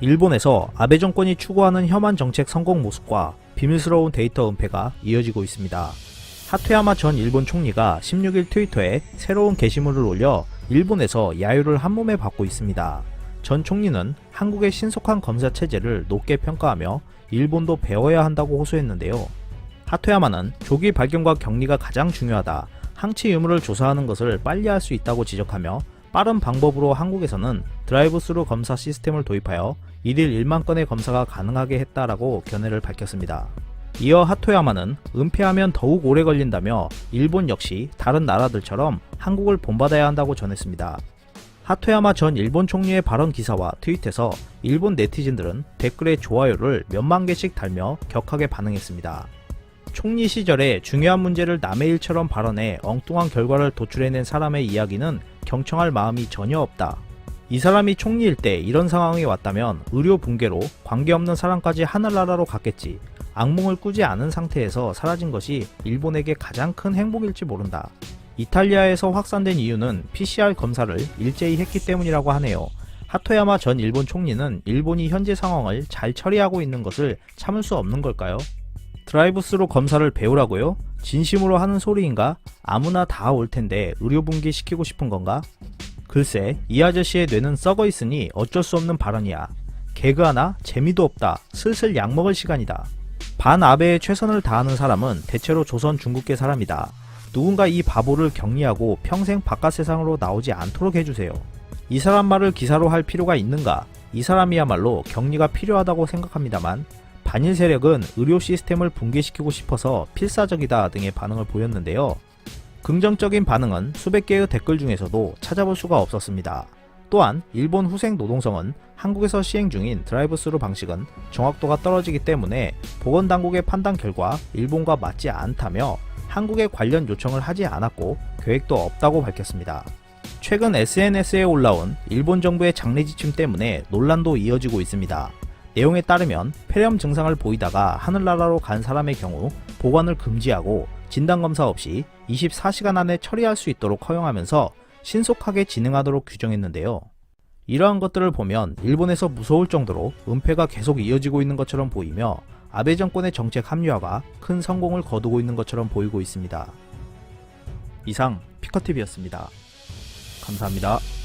일본에서 아베 정권이 추구하는 혐한 정책 성공 모습과 비밀스러운 데이터 은폐가 이어지고 있습니다. 하토야마 전 일본 총리가 16일 트위터에 새로운 게시물을 올려 일본에서 야유를 한몸에 받고 있습니다. 전 총리는 한국의 신속한 검사 체제를 높게 평가하며 일본도 배워야 한다고 호소했는데요. 하토야마는 조기 발견과 격리가 가장 중요하다. 항체 유무를 조사하는 것을 빨리 할 수 있다고 지적하며 빠른 방법으로 한국에서는 드라이브 스루 검사 시스템을 도입하여 1일 1만 건의 검사가 가능하게 했다라고 견해를 밝혔습니다. 이어 하토야마는 은폐하면 더욱 오래 걸린다며 일본 역시 다른 나라들처럼 한국을 본받아야 한다고 전했습니다. 하토야마 전 일본 총리의 발언 기사와 트윗에서 일본 네티즌들은 댓글에 좋아요를 몇만 개씩 달며 격하게 반응했습니다. 총리 시절에 중요한 문제를 남의 일처럼 발언해 엉뚱한 결과를 도출해낸 사람의 이야기는 경청할 마음이 전혀 없다. 이 사람이 총리일 때 이런 상황이 왔다면 의료 붕괴로 관계없는 사람까지 하늘나라로 갔겠지. 악몽을 꾸지 않은 상태에서 사라진 것이 일본에게 가장 큰 행복일지 모른다. 이탈리아에서 확산된 이유는 PCR 검사를 일제히 했기 때문이라고 하네요. 하토야마 전 일본 총리는 일본이 현재 상황을 잘 처리하고 있는 것을 참을 수 없는 걸까요? 드라이브 스루 검사를 배우라고요? 진심으로 하는 소리인가? 아무나 다 올 텐데 의료 붕괴 시키고 싶은 건가? 글쎄, 이 아저씨의 뇌는 썩어 있으니 어쩔 수 없는 발언이야. 개그 하나? 재미도 없다. 슬슬 약 먹을 시간이다. 반 아베에 최선을 다하는 사람은 대체로 조선 중국계 사람이다. 누군가 이 바보를 격리하고 평생 바깥 세상으로 나오지 않도록 해주세요. 이 사람 말을 기사로 할 필요가 있는가? 이 사람이야말로 격리가 필요하다고 생각합니다만 반일 세력은 의료 시스템을 붕괴시키고 싶어서 필사적이다 등의 반응을 보였는데요. 긍정적인 반응은 수백 개의 댓글 중에서도 찾아볼 수가 없었습니다. 또한 일본 후생 노동성은 한국에서 시행 중인 드라이브 스루 방식은 정확도가 떨어지기 때문에 보건당국의 판단 결과 일본과 맞지 않다며 한국에 관련 요청을 하지 않았고 계획도 없다고 밝혔습니다. 최근 SNS에 올라온 일본 정부의 장례 지침 때문에 논란도 이어지고 있습니다. 내용에 따르면 폐렴 증상을 보이다가 하늘나라로 간 사람의 경우 보관을 금지하고 진단검사 없이 24시간 안에 처리할 수 있도록 허용하면서 신속하게 진행하도록 규정했는데요. 이러한 것들을 보면 일본에서 무서울 정도로 은폐가 계속 이어지고 있는 것처럼 보이며 아베 정권의 정책 합리화가 큰 성공을 거두고 있는 것처럼 보이고 있습니다. 이상 피커TV였습니다. 감사합니다.